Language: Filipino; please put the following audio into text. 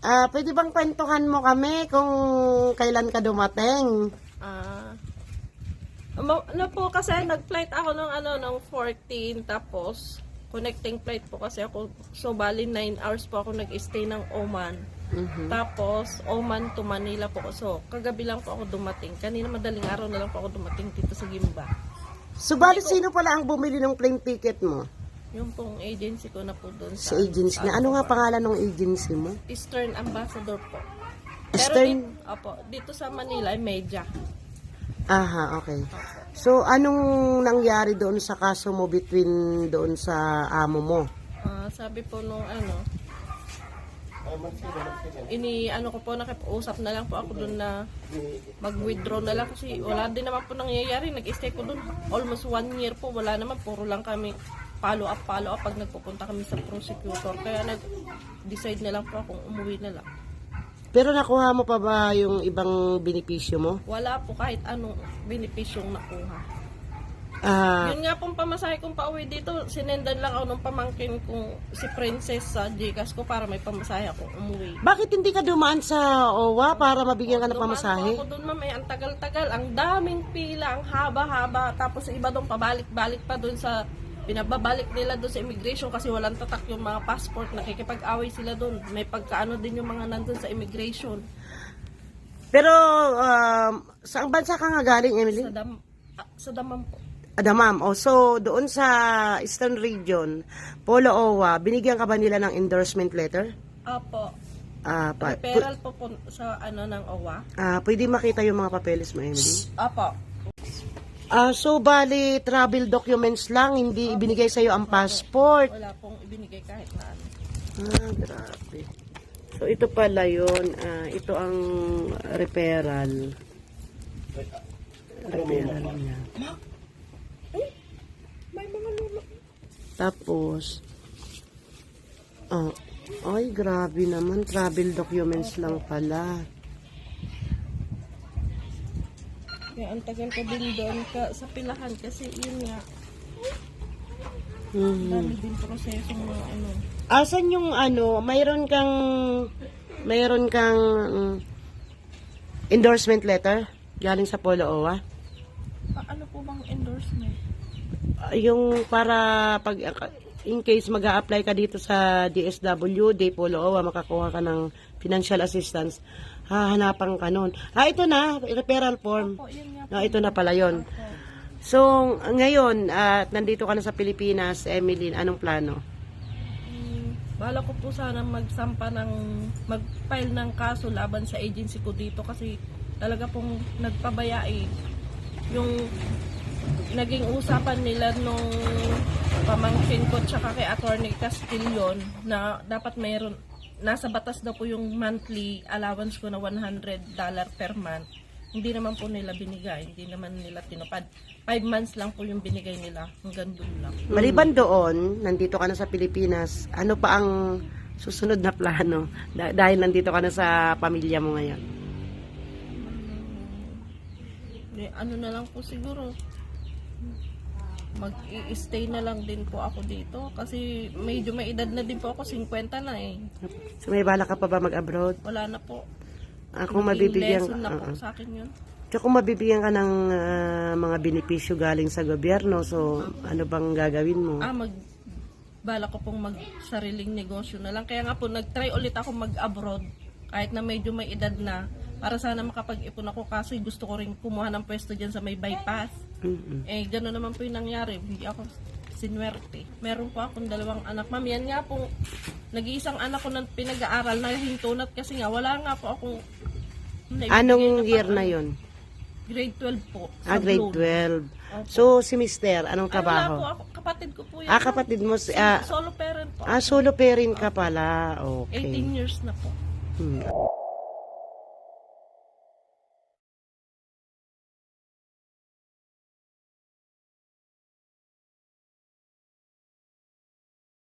Ah, pwede bang kwentuhan mo kami kung kailan ka dumating? Ah. ma- ano po kasi nag-flight ako nung ano nung 14 tapos connecting flight po kasi ako so bali 9 hours po ako nag-stay ng Oman. Mhm. Tapos Oman to Manila po ako. So kagabi lang po ako dumating. Kanina madaling araw na lang po ako dumating dito sa Gimba. So, bali sino pala ang bumili ng plane ticket mo? Yung pong agency ko na po doon Sa agency na. Ano nga pangalan ng agency mo? Eastern Ambassador po. Eastern? Pero dito, opo, dito sa Manila ay media. Aha, okay. So, anong nangyari doon sa kaso mo between doon sa amo mo? Ah, sabi po nung ano, ini ano ko po nakipausap na lang po ako doon na mag-withdraw na lang kasi wala din naman po nangyayari. Nag-stay ko doon almost one year po. Wala naman, puro lang kami follow up, follow up pag nagpupunta kami sa prosecutor. Kaya nag-decide na lang po akong umuwi na lang. Pero nakuha mo pa ba yung ibang benepisyo mo? Wala po kahit anong benepisyong nakuha. Ah, Yun nga pong pamasahe kong pauwi dito, sinendan lang ako ng pamangkin kong si Princess sa Gcash ko para may pamasahe ako umuwi. bakit hindi ka dumaan sa OWA para mabigyan ka ng Dumaan pamasahe? po ako doon mamaya, ang tagal-tagal, ang daming pila, ang haba-haba, tapos yung iba doon pabalik-balik pa doon sa pinababalik nila doon sa immigration kasi walang tatak yung mga passport, nakikipag-away sila doon. May pagkaano din yung mga nandun sa immigration. Pero, um, saang bansa ka nga galing, Emily? Sa, dam, ah, sa damam po. Adamam. Oh, so, doon sa Eastern Region, Polo OWA, binigyan ka ba nila ng endorsement letter? Apo, Ah, pa, referral po po sa ano ng OWA. ah, pwede makita yung mga papeles mo, Emily? Apo, Ah, so, bali, travel documents lang, hindi ibinigay sa'yo ang passport. wala pong ibinigay kahit na ano. Ah, grabe. So, ito pala yun. Ah, ito ang referral. Referral niya. May mga lolo. Tapos, oh, ay, grabe naman. Travel documents lang pala. Kaya ang tagal ko din doon ka, sa pilahan kasi yun nga, Mhm. dami din proseso mga ano. Asan yung ano, mayroon kang, mayroon kang mm, endorsement letter galing sa Polo OWA? Ah, ano po bang endorsement? Ah, yung para pag in case mag apply ka dito sa DSW, Day Polo OWA, makakuha ka ng financial assistance, hahanapan ka nun. Ah, ito na, referral form. Po, yun nga po. Ah, ito na pala yon. So, ngayon, at nandito ka na sa Pilipinas, Emily, anong plano? Hmm, bala ko po sana magsampa ng, mag-file ng kaso laban sa agency ko dito kasi talaga pong nagpabaya eh. Yung naging usapan nila nung pamangkin ko tsaka kay Attorney Castillon na dapat mayroon nasa batas daw po yung monthly allowance ko na 100 dollar per month. Hindi naman po nila binigay, hindi naman nila tinupad. Five months lang po yung binigay nila, hanggang doon lang. Maliban doon, nandito ka na sa Pilipinas, ano pa ang susunod na plano? Da- dahil nandito ka na sa pamilya mo ngayon. Eh, ano na lang po siguro mag-i-stay na lang din po ako dito. Kasi medyo may edad na din po ako 50 na eh. So may bala ka pa ba mag-abroad? wala na po. Naging mabibigyan lesson na po Oo. sa akin yun. Tsaka kung mabibigyan ka ng ah, mga benepisyo galing sa gobyerno, so ano bang gagawin mo? ah mag bala ko pong mag sariling negosyo na lang. Kaya nga po nag-try ulit ako mag-abroad. Kahit na medyo may edad na para sana makapag-ipon ako. Kasi gusto ko rin kumuha ng pwesto dyan sa may bypass Mm-mm. Eh, gano'n naman po yung nangyari. Hindi ako sinwerte. Meron po akong dalawang anak. Ma'am, yan nga po, nag-iisang anak ko na pinag-aaral na hintunat kasi nga, wala nga po akong Anong na year na yon? Grade 12 po. Ah, grade Bloom. 12. So, si Mister, anong Ay, wala po trabaho? ako. Kapatid ko po yan. Ah, kapatid mo, si- ah, Solo parent po. ah, solo parent ka pala. Okay. 18 years na po. Hmm.